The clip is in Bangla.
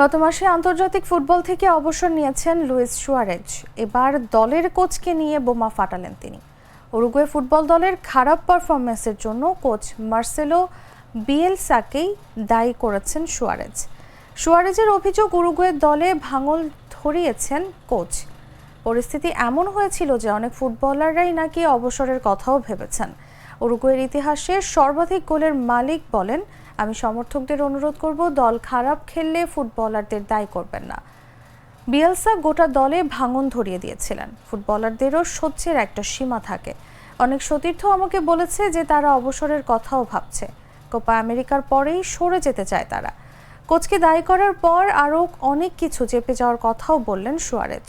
গত মাসে আন্তর্জাতিক ফুটবল থেকে অবসর নিয়েছেন লুইস সুয়ারেজ। এবার দলের কোচকে নিয়ে বোমা ফাটালেন তিনি। উরুগুয়ে ফুটবল দলের খারাপ পারফরমেন্সের জন্য কোচ মার্সেলো বিয়েলসাকেই দায়ী করেছেন সুয়ারেজ। সুয়ারেজের অভিযোগ উরুগুয়ের দলে ভাঙল ধরিয়েছেন কোচ। পরিস্থিতি এমন হয়েছিল যে অনেক ফুটবলাররাই নাকি অবসরের কথাও ভেবেছেন। উরুগুয়ের ইতিহাসে সর্বাধিক গোলের মালিক বলেন আমি সমর্থকদের অনুরোধ করব, দল খারাপ খেললে ফুটবলারদের দায়ী করবেন না। বিয়ালসা গোটা দলে ভাঙন ধরিয়ে দিয়েছিলেন। ফুটবলারদেরও সহ্যের একটা সীমা থাকে। অনেক সতীর্থ আমাকে বলেছে যে তারা অবসরের কথাও ভাবছে। কোপা আমেরিকার পরেই সরে যেতে চায় তারা। কোচকে দায়ী করার পর আরও অনেক কিছু চেপে যাওয়ার কথাও বললেন সুয়ারেজ।